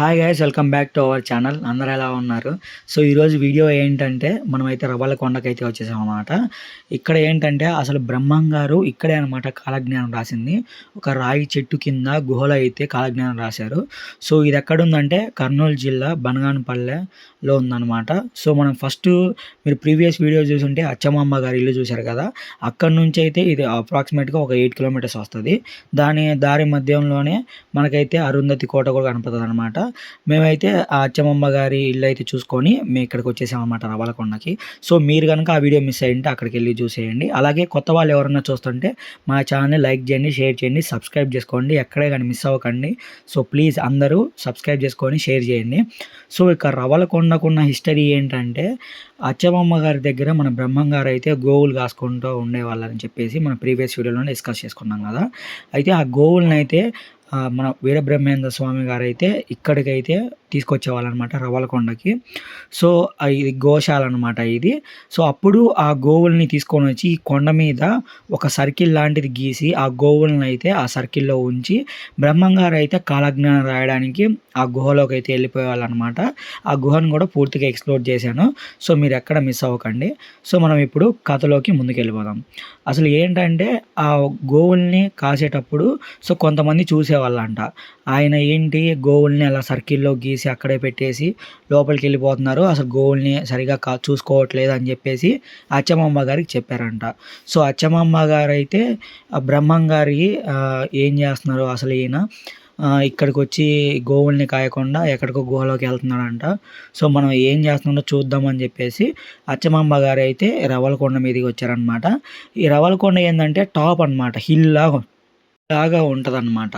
Hi guys welcome back to our channel అందరూ ఎలా ఉన్నారు? సో ఈరోజు వీడియో ఏంటంటే మనమైతే రవ్వల కొండకైతే వచ్చేసాం అనమాట ఇక్కడ ఏంటంటే అసలు బ్రహ్మం గారు ఇక్కడే అనమాట కాలజ్ఞానం రాసింది. ఒక రాయి చెట్టు కింద గుహలో అయితే కాలజ్ఞానం రాశారు. సో ఇది ఎక్కడుందంటే కర్నూలు జిల్లా బనగానపల్లెలో ఉందన్నమాట. సో మనం ఫస్ట్ మీరు ప్రీవియస్ వీడియో చూసుంటే అచ్చమ్మమ్మ గారి ఇల్లు చూశారు కదా? అక్కడ నుంచి అయితే ఇది అప్రాక్సిమేట్గా ఒక ఎయిట్ కిలోమీటర్స్ వస్తుంది. దాని దారి మధ్యంలోనే మనకైతే అరుంధతి కోట కూడా కనపడుతుంది అనమాట మేమైతే ఆ అచ్చమ్మమ్మ గారి ఇల్లు అయితే చూసుకొని మేము ఇక్కడికి వచ్చేసామన్నమాట రవాలకొండకి. సో మీరు కనుక ఆ వీడియో మిస్ అయ్యింటే అక్కడికి వెళ్ళి చూసేయండి. అలాగే కొత్త వాళ్ళు ఎవరైనా చూస్తుంటే మా ఛానల్ని లైక్ చేయండి షేర్ చేయండి సబ్స్క్రైబ్ చేసుకోండి. ఎక్కడే కానీ మిస్ అవ్వకండి. సో ప్లీజ్ అందరూ సబ్స్క్రైబ్ చేసుకొని షేర్ చేయండి. సో ఇక రవలకొండకున్న హిస్టరీ ఏంటంటే అచ్చమ్మమ్మ గారి దగ్గర మన బ్రహ్మంగారు అయితే గోవులు కాసుకుంటూ ఉండేవాళ్ళని చెప్పేసి మన ప్రీవియస్ వీడియోలో డిస్కస్ చేసుకున్నాం కదా. అయితే ఆ గోవులను అయితే మన వీరబ్రహ్మేంద్ర స్వామి గారైతే ఇక్కడికైతే తీసుకొచ్చేవాళ్ళు అనమాట రవలకొండకి సో ఇది గోశాల అనమాట ఇది. సో అప్పుడు ఆ గోవుల్ని తీసుకొని వచ్చి ఈ కొండ మీద ఒక సర్కిల్ లాంటిది గీసి ఆ గోవులను అయితే ఆ సర్కిల్లో ఉంచి బ్రహ్మంగారు అయితే కాలజ్ఞానం రాయడానికి ఆ గుహలోకి అయితే వెళ్ళిపోయేవాళ్ళు అనమాట ఆ గుహను కూడా పూర్తిగా ఎక్స్ప్లోర్ చేశాను. సో మీరు ఎక్కడ మిస్ అవ్వకండి. సో మనం ఇప్పుడు కథలోకి ముందుకు వెళ్ళిపోదాం అసలు ఏంటంటే ఆ గోవుల్ని కాసేటప్పుడు సో కొంతమంది చూసేవాళ్ళంట. ఆయన ఏంటి? గోవుల్ని అలా సర్కిల్లో గీసి అక్కడే పెట్టేసి లోపలికి వెళ్ళిపోతున్నారు. అసలు గోవుల్ని సరిగా కా చూసుకోవట్లేదు అని చెప్పేసి అచ్చమ్మమ్మ గారికి చెప్పారంట. సో అచ్చమ్మమ్మ గారు అయితే బ్రహ్మం గారికి ఏం చేస్తున్నారు అసలు ఈయన? ఇక్కడికి వచ్చి గోవుల్ని కాయకుండా ఎక్కడికో గుహలోకి వెళ్తున్నాడంట. సో మనం ఏం చేస్తున్నాడో చూద్దామని చెప్పేసి అచ్చమాంబ గారు అయితే రవలకొండ మీదకి వచ్చారనమాట ఈ రవలకొండ ఏంటంటే టాప్ అనమాట హిల్ లాగా లాగా ఉంటుందన్నమాట.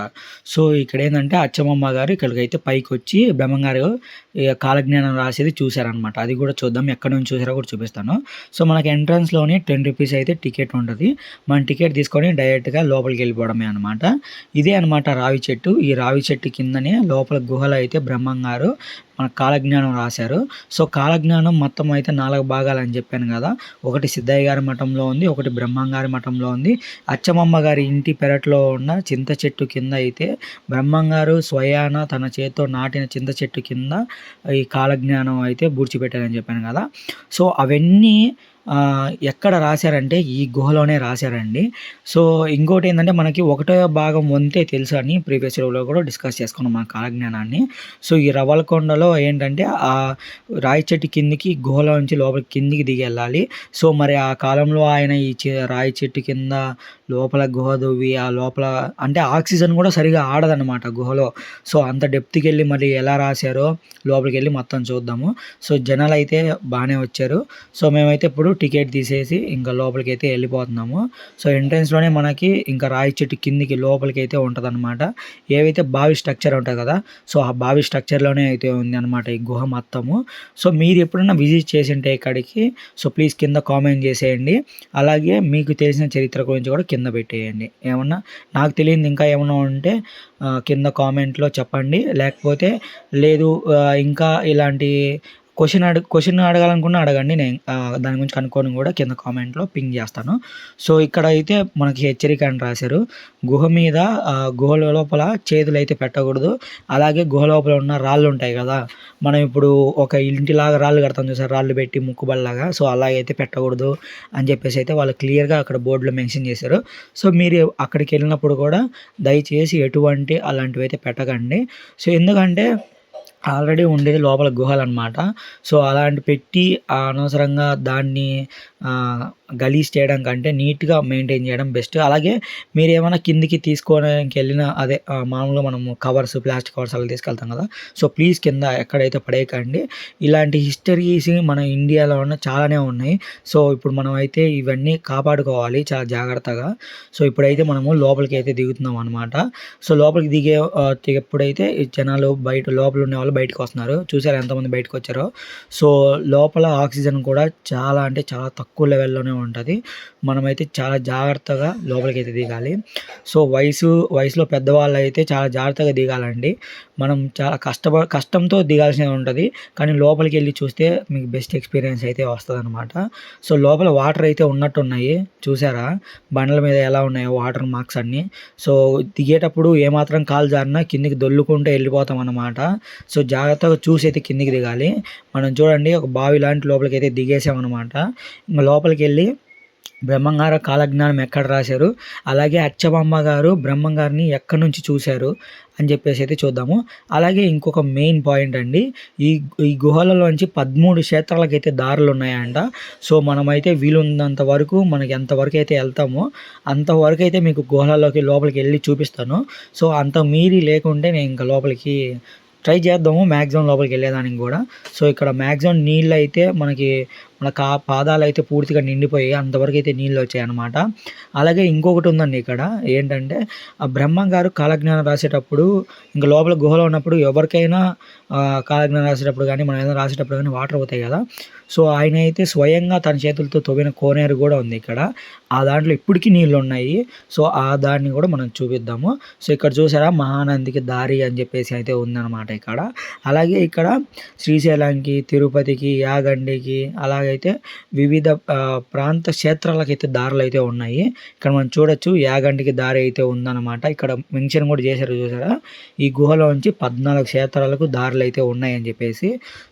సో ఇక్కడ ఏంటంటే అచ్చమ్మమ్మ గారు ఇక్కడికైతే పైకి వచ్చి బ్రహ్మంగారు కాలజ్ఞానం రాసేది చూశారనమాట అది కూడా చూద్దాం ఎక్కడి నుంచి చూసారో కూడా చూపిస్తాను. సో మనకి ఎంట్రన్స్లోనే టెన్ రూపీస్ అయితే టికెట్ ఉంటుంది. మనం టికెట్ తీసుకొని డైరెక్ట్గా లోపలికి వెళ్ళిపోవడమే అనమాట ఇదే అనమాట రావి చెట్టు. ఈ రావి చెట్టు కిందనే లోపల గుహలో అయితే బ్రహ్మంగారు మన కాలజ్ఞానం రాశారు. సో కాలజ్ఞానం మొత్తం అయితే నాలుగు భాగాలు అని చెప్పాను కదా. ఒకటి సిద్ధయ్య గారి మఠంలో ఉంది ఒకటి బ్రహ్మంగారి మఠంలో ఉంది. అచ్చమమ్మ గారి ఇంటి పెరట్లో ఉన్న చింత చెట్టు కింద అయితే బ్రహ్మంగారు స్వయాన తన చేతితో నాటిన చింత చెట్టు కింద ఈ కాలజ్ఞానం అయితే బూడ్చిపెట్టారని చెప్పాను కదా. సో అవన్నీ ఎక్కడ రాశారంటే ఈ గుహలోనే రాశారండి. సో ఇంకోటి ఏంటంటే మనకి ఒకటో భాగం వంతే తెలుసు అని ప్రీవియస్ రోజులో కూడా డిస్కస్ చేసుకున్నాం మన కాలజ్ఞానాన్ని. సో ఈ రవలకొండలో ఏంటంటే ఆ రాయి చెట్టు కిందికి గుహలో నుంచి లోపలికి కిందికి దిగి వెళ్ళాలి సో మరి ఆ కాలంలో ఆయన ఈ రాయి చెట్టు కింద లోపల గుహ దువ్వి ఆ లోపల అంటే ఆక్సిజన్ కూడా సరిగా ఆడదన్నమాట గుహలో. సో అంత డెప్త్కి వెళ్ళి మరి ఎలా రాశారో లోపలికి వెళ్ళి మొత్తం చూద్దాము. సో జనాలు అయితే బాగానే వచ్చారు. సో మేమైతే ఇప్పుడు టికెట్ తీసేసి ఇంకా లోపలికి అయితే వెళ్ళిపోతున్నాము. సో ఎంట్రన్స్లోనే మనకి ఇంకా రాయి చెట్టు కిందికి లోపలికి అయితే ఉంటుంది అనమాట ఏవైతే బావి స్ట్రక్చర్ ఉంటుంది కదా సో ఆ బావి స్ట్రక్చర్లోనే అయితే ఉంది అనమాట ఈ గుహ మొత్తము. సో మీరు ఎప్పుడైనా విజిట్ చేసింటే ఇక్కడికి సో ప్లీజ్ కింద కామెంట్ చేసేయండి. అలాగే మీకు తెలిసిన చరిత్ర గురించి కూడా కింద పెట్టేయండి. ఏమన్నా నాకు తెలియదు ఇంకా ఏమన్నా ఉంటే కింద కామెంట్లో చెప్పండి. లేకపోతే లేదు ఇంకా ఇలాంటి క్వశ్చన్ అడగ క్వశ్చన్ అడగాలనుకున్నా అడగండి. నేను దాని గురించి కనుక్కొని కూడా కింద కామెంట్లో పింగ్ చేస్తాను. సో ఇక్కడ అయితే మనకి హెచ్చరిక అని రాశారు. గుహ మీద గుహ లోపల చేతులు అయితే పెట్టకూడదు. అలాగే గుహ లోపల ఉన్న రాళ్ళు ఉంటాయి కదా. మనం ఇప్పుడు ఒక ఇంటిలాగా రాళ్ళు కడతాం చూసారు? రాళ్ళు పెట్టి ముక్కుబల్లాగా సో అలాగైతే పెట్టకూడదు అని చెప్పేసి అయితే వాళ్ళు క్లియర్గా అక్కడ బోర్డులో మెన్షన్ చేశారు. సో మీరు అక్కడికి వెళ్ళినప్పుడు కూడా దయచేసి ఎటువంటి అలాంటివి అయితే పెట్టకండి. సో ఎందుకంటే ఆల్రెడీ ఉండేది లోపల గుహలు అనమాట సో అలాంటి పెట్టి అనవసరంగా దాన్ని గలీజ్ చేయడం కంటే నీట్గా మెయింటైన్ చేయడం బెస్ట్. అలాగే మీరు ఏమైనా కిందికి తీసుకోవడానికి వెళ్ళిన అదే మామూలుగా మనము కవర్స్ ప్లాస్టిక్ కవర్స్ అలా తీసుకెళ్తాం కదా. సో ప్లీజ్ కింద ఎక్కడైతే పడేయకండి. ఇలాంటి హిస్టరీస్ మన ఇండియాలో ఉన్న చాలానే ఉన్నాయి. సో ఇప్పుడు మనం అయితే ఇవన్నీ కాపాడుకోవాలి చాలా జాగ్రత్తగా. సో ఇప్పుడైతే మనము లోపలికి అయితే దిగుతున్నాం అనమాట సో లోపలికి దిగే ఎప్పుడైతే జనాలు బయట లోపల ఉన్న వాళ్ళు బయటకు వస్తున్నారు చూసారు ఎంతమంది బయటకు వచ్చారో? సో లోపల ఆక్సిజన్ కూడా చాలా అంటే చాలా తక్కువ లెవెల్లోనే ఉంటుంది. మనమైతే చాలా జాగ్రత్తగా లోపలికి అయితే దిగాలి. సో వయసు వయసులో పెద్దవాళ్ళు అయితే చాలా జాగ్రత్తగా దిగాలండి. మనం చాలా కష్టప కష్టంతో దిగాల్సి ఉంటుంది. కానీ లోపలికి వెళ్ళి చూస్తే మీకు బెస్ట్ ఎక్స్పీరియన్స్ అయితే వస్తుంది అనమాట సో లోపల వాటర్ అయితే ఉన్నట్టు ఉన్నాయి చూసారా? బండల మీద ఎలా ఉన్నాయో వాటర్ మార్క్స్ అన్నీ. సో దిగేటప్పుడు ఏమాత్రం కాలు జారినా కిందికి దొల్లుకుంటే వెళ్ళిపోతాం అనమాట సో జాగ్రత్తగా చూసి అయితే కిందికి దిగాలి. మనం చూడండి ఒక బావి లాంటి లోపలికి అయితే దిగేసామన్నమాట. ఇంకా లోపలికి వెళ్ళి బ్రహ్మంగారు కాలజ్ఞానం ఎక్కడ రాశారు? అలాగే అచ్చబమ్మ గారు బ్రహ్మంగారిని ఎక్కడి నుంచి చూశారు? అని చెప్పేసి అయితే చూద్దాము. అలాగే ఇంకొక మెయిన్ పాయింట్ అండి. ఈ ఈ గుహలలోంచి పదమూడు క్షేత్రాలకు అయితే దారులు ఉన్నాయంట. సో మనమైతే వీలున్నంత వరకు మనకి ఎంతవరకు అయితే వెళ్తామో అంతవరకు అయితే మీకు గుహలలోకి లోపలికి వెళ్ళి చూపిస్తాను. సో అంత మీరి లేకుంటే నేను ఇంకా లోపలికి ట్రై చేద్దాము. మ్యాక్సిమం లోపలికి వెళ్ళేదానికి కూడా. సో ఇక్కడ మ్యాక్సిమం నీళ్ళు అయితే మనకి మన కా పాదాలు అయితే పూర్తిగా నిండిపోయి అంతవరకు అయితే నీళ్ళు వచ్చాయి అనమాట అలాగే ఇంకొకటి ఉందండి ఇక్కడ ఏంటంటే ఆ బ్రహ్మం గారు కాలజ్ఞానం రాసేటప్పుడు ఇంకా లోపల గుహలో ఉన్నప్పుడు ఎవరికైనా కాలజ్ఞానం రాసేటప్పుడు కానీ మనం ఏదైనా రాసేటప్పుడు కానీ వాటర్ అవుతాయి కదా. సో ఆయన అయితే స్వయంగా తన చేతులతో తవ్విన కోనేరు కూడా ఉంది ఇక్కడ. ఆ దాంట్లో ఇప్పటికీ నీళ్ళు ఉన్నాయి. సో ఆ దాన్ని కూడా మనం చూపిద్దాము. సో ఇక్కడ చూసారా మహానందికి దారి అని చెప్పేసి అయితే ఉందన్నమాట ఇక్కడ. అలాగే ఇక్కడ శ్రీశైలంకి తిరుపతికి యాగండికి అలాగే అయితే వివిధ ప్రాంత క్షేత్రాలకైతే దారులు అయితే ఉన్నాయి. ఇక్కడ మనం చూడొచ్చు యాగంటికి దారి అయితే ఉందన్నమాట. ఇక్కడ మెన్షన్ కూడా చేశారు చూసారా? ఈ గుహలో నుంచి పద్నాలుగు క్షేత్రాలకు దారులు అయితే ఉన్నాయని చెప్పేసి.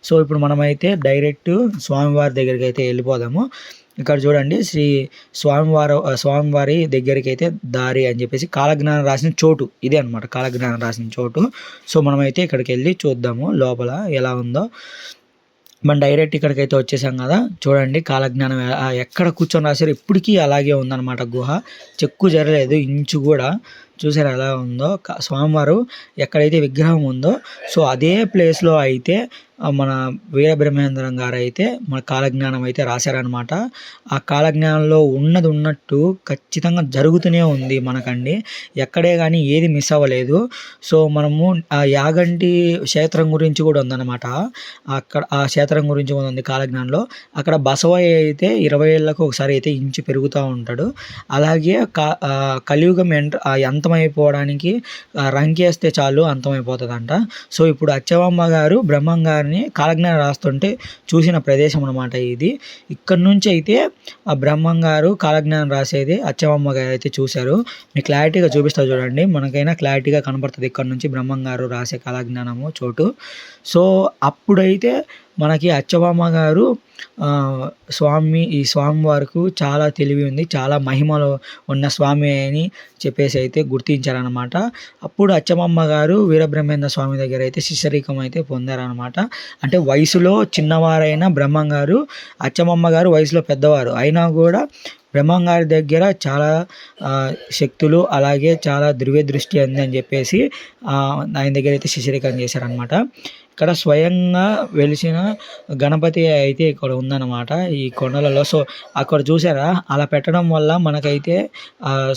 సో ఇప్పుడు మనమైతే డైరెక్ట్ స్వామివారి దగ్గరికి అయితే వెళ్ళిపోదాము. ఇక్కడ చూడండి శ్రీ స్వామివారు స్వామివారి దగ్గరికి అయితే దారి అని చెప్పేసి కాలజ్ఞానం రాసిన చోటు ఇదే అనమాట కాలజ్ఞానం రాసిన చోటు. సో మనమైతే ఇక్కడికి వెళ్ళి చూద్దాము లోపల ఎలా ఉందో. మనం డైరెక్ట్ ఇక్కడికైతే వచ్చేసాం కదా. చూడండి కాలజ్ఞానం ఎక్కడ కూర్చొని రాశారు ఇప్పటికీ అలాగే ఉందన్నమాట గుహ. చెక్కు జరగలేదు ఇంచు కూడా. చూసారు ఎలా ఉందో. స్వామివారు ఎక్కడైతే విగ్రహం ఉందో సో అదే ప్లేస్లో అయితే మన వీరబ్రహ్మేంద్రం గారు అయితే మన కాలజ్ఞానం అయితే రాశారనమాట ఆ కాలజ్ఞానంలో ఉన్నది ఉన్నట్టు ఖచ్చితంగా జరుగుతూనే ఉంది మనకండి. ఎక్కడే కానీ ఏది మిస్ అవ్వలేదు. సో మనము ఆ యాగంటి క్షేత్రం గురించి కూడా ఉందన్నమాట. అక్కడ ఆ క్షేత్రం గురించి కూడా ఉంది కాలజ్ఞానంలో. అక్కడ బసవయ్య అయితే ఇరవై ఏళ్ళకు ఒకసారి అయితే ఇంచు పెరుగుతూ ఉంటాడు. అలాగే కలియుగం ఎంట అంతమైపోవడానికి రంకేస్తే చాలు అంతమైపోతుందంట. సో ఇప్పుడు అచ్చవమ్మ గారు బ్రహ్మం గారిని అని కాలజ్ఞానం రాస్తుంటే చూసిన ప్రదేశం అనమాట ఇది. ఇక్కడ నుంచి అయితే ఆ బ్రహ్మం గారు కాలజ్ఞానం రాసేది అచ్చమ్మ గారు అయితే చూశారు. మీకు క్లారిటీగా చూపిస్తా చూడండి. మనకైనా క్లారిటీగా కనపడుతుంది ఇక్కడ నుంచి బ్రహ్మం గారు రాసే కాలజ్ఞానము చోటు. సో అప్పుడైతే మనకి అచ్చబామ గారు స్వామి ఈ స్వామి వారికి చాలా తెలివి ఉంది చాలా మహిమలో ఉన్న స్వామి అని చెప్పేసి అయితే గుర్తించారనమాట అప్పుడు అచ్చమమ్మ గారు వీరబ్రహ్మేంద్ర స్వామి దగ్గర అయితే శిష్యరికం అయితే పొందారనమాట అంటే వయసులో చిన్నవారైన బ్రహ్మం గారు అచ్చమమ్మ గారు వయసులో పెద్దవారు. అయినా కూడా బ్రహ్మం గారి దగ్గర చాలా శక్తులు అలాగే చాలా దివ్య దృష్టి ఉంది అని చెప్పేసి ఆయన దగ్గర అయితే శిష్యరికం చేశారనమాట ఇక్కడ స్వయంగా వెలిసిన గణపతి అయితే ఇక్కడ ఉందన్నమాట ఈ కొండలలో. సో అక్కడ చూసారా? అలా పెట్టడం వల్ల మనకైతే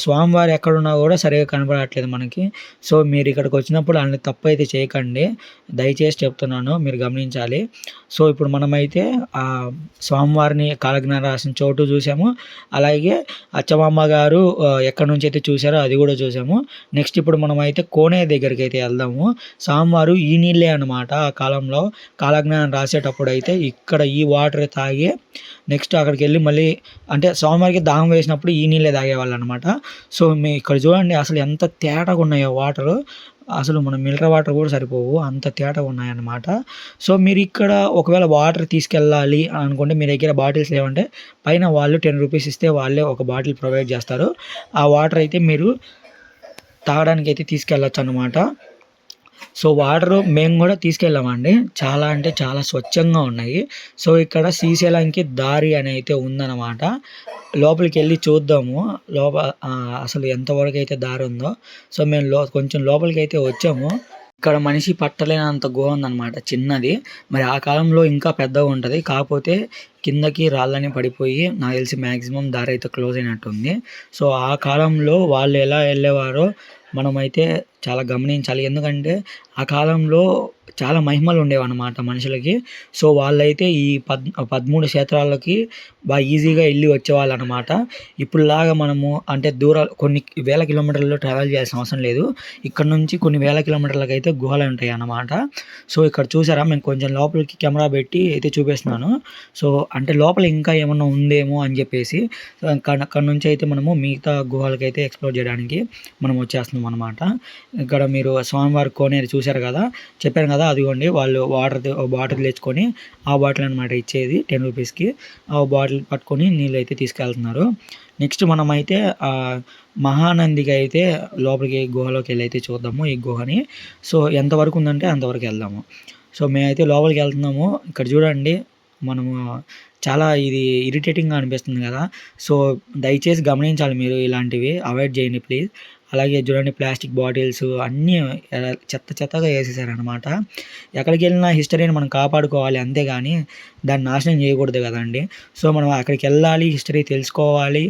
స్వామివారు ఎక్కడున్నా కూడా సరిగా కనపడట్లేదు మనకి. సో మీరు ఇక్కడికి వచ్చినప్పుడు అన్ని తప్పు అయితే చేయకండి. దయచేసి చెప్తున్నాను మీరు గమనించాలి. సో ఇప్పుడు మనమైతే ఆ స్వామివారిని కాలజ్ఞానం రాసిన చోటు చూసాము. అలాగే అచ్చమామ గారు ఎక్కడి నుంచి అయితే చూసారో అది కూడా చూసాము. నెక్స్ట్ ఇప్పుడు మనం అయితే కోనే దగ్గరికి అయితే వెళ్దాము. స్వామివారు ఈ నీళ్ళే అనమాట ఆ కాలంలో కాలజ్ఞానం రాసేటప్పుడు అయితే ఇక్కడ ఈ వాటర్ తాగి నెక్స్ట్ అక్కడికి వెళ్ళి మళ్ళీ అంటే స్వామివారికి దాహం వేసినప్పుడు ఈ నీళ్ళే తాగేవాళ్ళు అనమాట సో మీ ఇక్కడ చూడండి అసలు ఎంత తేటగా ఉన్నాయో వాటర్. అసలు మన మినరల్ వాటర్ కూడా సరిపోవు. అంత తేట ఉన్నాయన్నమాట. సో మీరు ఇక్కడ ఒకవేళ వాటర్ తీసుకెళ్ళాలి అనుకుంటే మీ దగ్గర బాటిల్స్ లేవంటే పైన వాళ్ళు టెన్ రూపీస్ ఇస్తే వాళ్ళే ఒక బాటిల్ ప్రొవైడ్ చేస్తారు. ఆ వాటర్ అయితే మీరు తాగడానికి అయితే తీసుకెళ్ళచ్చు అనమాట సో వాటర్ మేము కూడా తీసుకెళ్ళామండి. చాలా అంటే చాలా స్వచ్ఛంగా ఉన్నాయి. సో ఇక్కడ శ్రీశైలంకి దారి అని అయితే ఉందన్నమాట. లోపలికి వెళ్ళి చూద్దాము లోపల అసలు ఎంతవరకు అయితే దారి ఉందో. సో మేము లో కొంచెం లోపలికి అయితే వచ్చాము. ఇక్కడ మనిషి పట్టలేనంత గుహ ఉందన్నమాట చిన్నది. మరి ఆ కాలంలో ఇంకా పెద్దగా ఉంటుంది. కాకపోతే కిందకి రాళ్ళని పడిపోయి నాకు తెలిసి మ్యాక్సిమం దారి అయితే క్లోజ్ అయినట్టుంది. సో ఆ కాలంలో వాళ్ళు ఎలా వెళ్ళేవారో మనమైతే చాలా గమనించాలి. ఎందుకంటే ఆ కాలంలో చాలా మహిమలు ఉండేవన్నమాట మనుషులకి. సో వాళ్ళైతే ఈ పద్ పదమూడు క్షేత్రాలకి బాగా ఈజీగా వెళ్ళి వచ్చేవాళ్ళు అనమాట ఇప్పుడులాగా మనము అంటే దూరాలు కొన్ని వేల కిలోమీటర్లు ట్రావెల్ చేయాల్సిన అవసరం లేదు. ఇక్కడ నుంచి కొన్ని వేల కిలోమీటర్లకు అయితే గుహలు ఉంటాయి అన్నమాట సో ఇక్కడ చూసారా? మేము కొంచెం లోపలికి కెమెరా పెట్టి అయితే చూపిస్తున్నాను. సో అంటే లోపల ఇంకా ఏమన్నా ఉందేమో అని చెప్పేసి అక్కడ నుంచి అయితే మనము మిగతా గుహలకైతే ఎక్స్ప్లోర్ చేయడానికి మనం వచ్చేస్తున్నాం అనమాట ఇక్కడ మీరు స్వామివారి కోనేరు చూశారు కదా చెప్పాను కదా అదిగోండి వాళ్ళు వాటర్ బాటిల్ తెచ్చుకొని ఆ బాటిల్ అనమాట ఇచ్చేది టెన్ రూపీస్కి ఆ బాటిల్ పట్టుకొని నీళ్ళు అయితే తీసుకెళ్తున్నారు. నెక్స్ట్ మనమైతే మహానందికి అయితే లోపలికి గుహలోకి వెళ్ళి అయితే చూద్దాము ఈ గుహని. సో ఎంతవరకు ఉందంటే అంతవరకు వెళ్దాము. సో మేమైతే లోపలికి వెళ్తున్నాము. ఇక్కడ చూడండి మనము చాలా ఇది ఇరిటేటింగ్గా అనిపిస్తుంది కదా. సో దయచేసి గమనించాలి మీరు ఇలాంటివి. అవాయిడ్ చేయండి ప్లీజ్ అలాగే చూడండి ప్లాస్టిక్ బాటిల్స్ అన్నీ చెత్త చెత్తగా వేసేసారనమాట ఎక్కడికి వెళ్ళినా హిస్టరీని మనం కాపాడుకోవాలి అంతేగాని దాన్ని నాశనం చేయకూడదు కదండి. సో మనం అక్కడికి వెళ్ళాలి హిస్టరీ తెలుసుకోవాలి.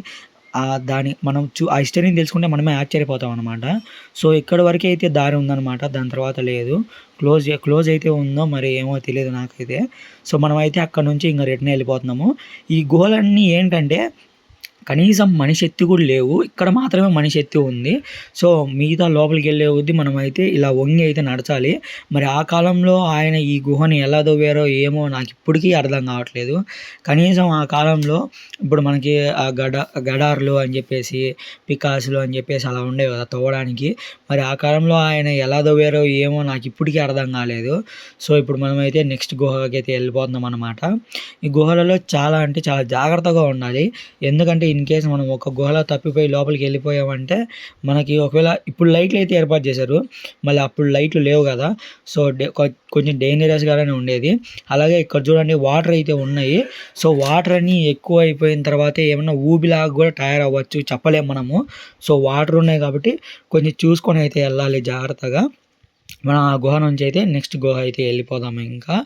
దాని మనం చూ ఆ హిస్టరీని తెలుసుకుంటే మనమే ఆశ్చర్యపోతాం అనమాట సో ఇక్కడ వరకు అయితే దారి ఉందన్నమాట. దాని తర్వాత లేదు. క్లోజ్ క్లోజ్ అయితే ఉందో మరి ఏమో తెలియదు నాకైతే. సో మనమైతే అక్కడ నుంచి ఇంకా రిటర్న్ వెళ్ళిపోతున్నాము. ఈ గుహలన్నీ ఏంటంటే కనీసం మనిషి ఎత్తి కూడా లేవు. ఇక్కడ మాత్రమే మనిషి ఎత్తి ఉంది. సో మిగతా లోపలికి వెళ్ళే కొద్దీ మనమైతే ఇలా వంగి అయితే నడచాలి. మరి ఆ కాలంలో ఆయన ఈ గుహని ఎలా దవ్వారో ఏమో నాకు ఇప్పటికీ అర్థం కావట్లేదు. కనీసం ఆ కాలంలో ఇప్పుడు మనకి ఆ గడ గడార్లు అని చెప్పేసి పికాసులు అని చెప్పేసి అలా ఉండేవి కదా తవ్వడానికి. మరి ఆ కాలంలో ఆయన ఎలా దవ్వారో ఏమో నాకు ఇప్పటికీ అర్థం కాలేదు. సో ఇప్పుడు మనమైతే నెక్స్ట్ గుహకి అయితే వెళ్ళిపోతున్నాం అనమాట ఈ గుహలలో చాలా అంటే చాలా జాగ్రత్తగా ఉండాలి. ఎందుకంటే ఇన్ కేస్ మనం ఒక గుహలో తప్పిపోయి లోపలికి వెళ్ళిపోయామంటే మనకి ఒకవేళ ఇప్పుడు లైట్లు అయితే ఏర్పాటు చేశారు మళ్ళీ అప్పుడు లైట్లు లేవు కదా. సో కొంచెం డేంజరస్గానే ఉండేది. అలాగే ఇక్కడ చూడండి వాటర్ అయితే ఉన్నాయి. సో వాటర్ అని ఎక్కువ అయిపోయిన తర్వాత ఏమన్నా ఊబిలాగా కూడా తయారవ్వచ్చు చెప్పలేము మనము. సో వాటర్ ఉన్నాయి కాబట్టి కొంచెం చూసుకొని అయితే వెళ్ళాలి జాగ్రత్తగా. మనం ఆ గుహ నుంచి అయితే నెక్స్ట్ గుహ అయితే వెళ్ళిపోదాము ఇంకా.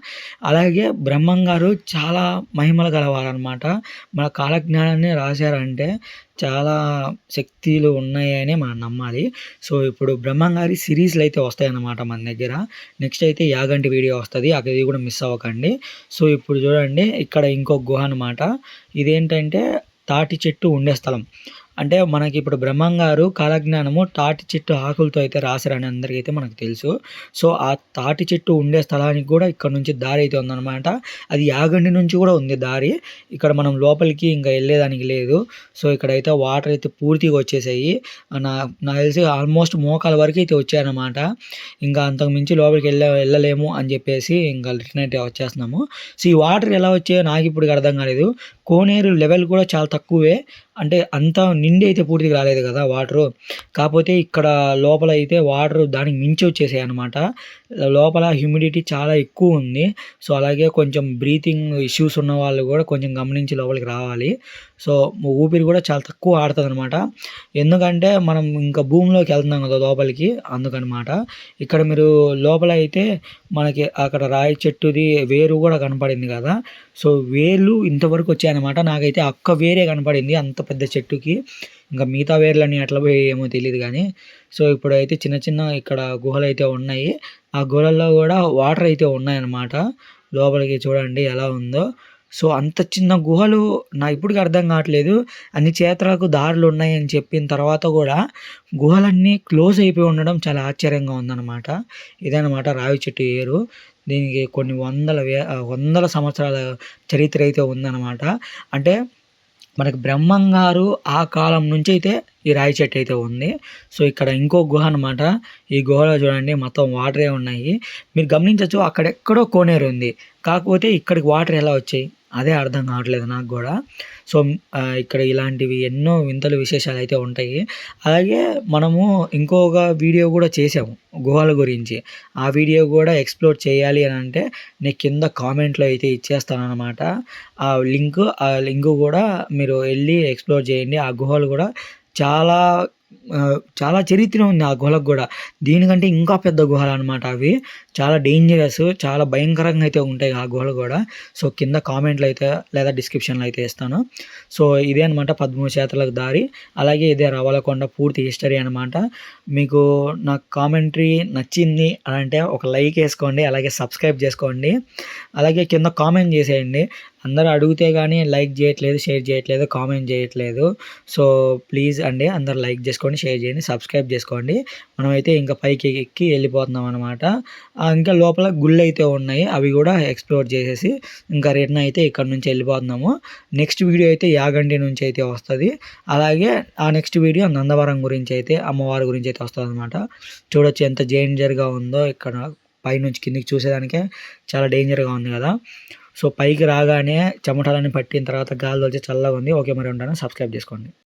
అలాగే బ్రహ్మం గారు చాలా మహిమలు గలవారనమాట మన కాలజ్ఞానాన్ని రాశారంటే చాలా శక్తులు ఉన్నాయని మనం నమ్మాలి. సో ఇప్పుడు బ్రహ్మం గారి సిరీస్లు అయితే వస్తాయన్నమాట మన దగ్గర. నెక్స్ట్ అయితే యాగంటి వీడియో వస్తుంది. అది కూడా మిస్ అవ్వకండి. సో ఇప్పుడు చూడండి ఇక్కడ ఇంకో గుహ అనమాట ఇదేంటంటే తాటి చెట్టు ఉండే స్థలం. అంటే మనకి ఇప్పుడు బ్రహ్మం గారు కాలజ్ఞానము తాటి చెట్టు ఆకులతో అయితే రాశారని అందరికైతే మనకు తెలుసు. సో ఆ తాటి చెట్టు ఉండే స్థలానికి కూడా ఇక్కడ నుంచి దారి అయితే ఉందన్నమాట. అది యాగండి నుంచి కూడా ఉంది దారి. ఇక్కడ మనం లోపలికి ఇంకా వెళ్ళేదానికి లేదు. సో ఇక్కడైతే వాటర్ అయితే పూర్తిగా వచ్చేసాయి. నా నాకు తెలిసి ఆల్మోస్ట్ మోకాల వరకు అయితే వచ్చాయన్నమాట. ఇంకా అంతకు మించి లోపలికి వెళ్ళే వెళ్ళలేము అని చెప్పేసి ఇంకా రిటర్న్ అయితే వచ్చేస్తున్నాము. సో ఈ వాటర్ ఎలా వచ్చాయో నాకు ఇప్పుడు అర్థం కాలేదు. కోనేరు లెవెల్ కూడా చాలా తక్కువే. అంటే అంత నిండి అయితే పూర్తిగా రాలేదు కదా వాటరు. కాకపోతే ఇక్కడ లోపల అయితే వాటర్ దానికి మించి వచ్చేసాయి అనమాట లోపల హ్యూమిడిటీ చాలా ఎక్కువ ఉంది. సో అలాగే కొంచెం బ్రీతింగ్ ఇష్యూస్ ఉన్న వాళ్ళు కూడా కొంచెం గమనించి లోపలికి రావాలి. సో ఊపిరి కూడా చాలా తక్కువ ఆడుతుంది అనమాట ఎందుకంటే మనం ఇంకా భూమిలోకి వెళ్తున్నాం కదా లోపలికి అందుకనమాట. ఇక్కడ మీరు లోపల అయితే మనకి అక్కడ రాయి చెట్టుది వేరు కూడా కనపడింది కదా. సో వేర్లు ఇంతవరకు వచ్చాయన్నమాట. నాకైతే అక్క వేరే కనపడింది. అంత పెద్ద చెట్టుకి ఇంకా మిగతా వేర్లన్నీ ఎట్లా పోయి ఏమో తెలియదు కానీ. సో ఇప్పుడైతే చిన్న చిన్న ఇక్కడ గుహలు అయితే ఉన్నాయి. ఆ గుహలలో కూడా వాటర్ అయితే ఉన్నాయన్నమాట. లోపలికి చూడండి ఎలా ఉందో. సో అంత చిన్న గుహలు నా ఇప్పటికి అర్థం కావట్లేదు. అన్ని క్షేత్రాలకు దారులు ఉన్నాయని చెప్పిన తర్వాత కూడా గుహలన్నీ క్లోజ్ అయిపోయి ఉండడం చాలా ఆశ్చర్యంగా ఉందన్నమాట. ఇదన్నమాట రావి చెట్టు ఏరు. దీనికి కొన్ని వందల వే వందల సంవత్సరాల చరిత్ర అయితే ఉందన్నమాట. అంటే మనకి బ్రహ్మంగారు ఆ కాలం నుంచి అయితే ఈ రాయి చెట్టు అయితే ఉంది. సో ఇక్కడ ఇంకో గుహ అనమాట ఈ గుహలో చూడండి మొత్తం వాటరే ఉన్నాయి. మీరు గమనించవచ్చు అక్కడెక్కడో కోనేరు ఉంది. కాకపోతే ఇక్కడికి వాటర్ ఎలా వచ్చాయి? అదే అర్థం కావట్లేదు నాకు కూడా. సో ఇక్కడ ఇలాంటివి ఎన్నో వింతలు విశేషాలు అయితే ఉంటాయి. అలాగే మనము ఇంకొక వీడియో కూడా చేసాము గుహల గురించి. ఆ వీడియో కూడా ఎక్స్ప్లోర్ చేయాలి అని అంటే నేను కింద కామెంట్లో అయితే ఇచ్చేస్తాను ఆ లింక్ ఆ లింక్ కూడా మీరు వెళ్ళి ఎక్స్ప్లోర్ చేయండి. ఆ గుహలు కూడా చాలా చాలా చరిత్ర ఉంది ఆ గుహలకు కూడా. దీనికంటే ఇంకా పెద్ద గుహలు అనమాట అవి. చాలా డేంజరస్ చాలా భయంకరంగా అయితే ఉంటాయి ఆ గుహలు కూడా. సో కింద కామెంట్లు అయితే లేదా డిస్క్రిప్షన్లో అయితే ఇస్తాను. సో ఇదే అనమాట పదమూడు శాతలకు దారి. అలాగే ఇదే రవలకొండ పూర్తి హిస్టరీ అనమాట మీకు నా కామెంటరీ నచ్చింది అని అంటే ఒక లైక్ వేసుకోండి అలాగే సబ్స్క్రైబ్ చేసుకోండి. అలాగే కింద కామెంట్ చేసేయండి. అందరూ అడిగితే కానీ లైక్ చేయట్లేదు షేర్ చేయట్లేదు కామెంట్ చేయట్లేదు. సో ప్లీజ్ అండి అందరు లైక్ చేసుకోండి షేర్ చేయండి సబ్స్క్రైబ్ చేసుకోండి. మనమైతే ఇంకా పైకి ఎక్కి వెళ్ళిపోతున్నాం అనమాట ఇంకా లోపల గుళ్ళు అయితే ఉన్నాయి. అవి కూడా ఎక్స్ప్లోర్ చేసేసి ఇంకా రిటర్న్ అయితే ఇక్కడ నుంచి వెళ్ళిపోతున్నాము. నెక్స్ట్ వీడియో అయితే యాగంటి నుంచి అయితే వస్తుంది. అలాగే ఆ నెక్స్ట్ వీడియో నందవరం గురించి అయితే అమ్మవారి గురించి అయితే వస్తుంది అనమాట చూడొచ్చు ఎంత డేంజర్గా ఉందో ఇక్కడ పైనుంచి కిందికి చూసేదానికే చాలా డేంజర్గా ఉంది కదా. సో పైకి రాగానే చెమటాలని పట్టిన తర్వాత గాలి వచ్చి చల్లగా ఉంది. ఓకే మరి ఉంటాను. సబ్స్క్రైబ్ చేసుకోండి.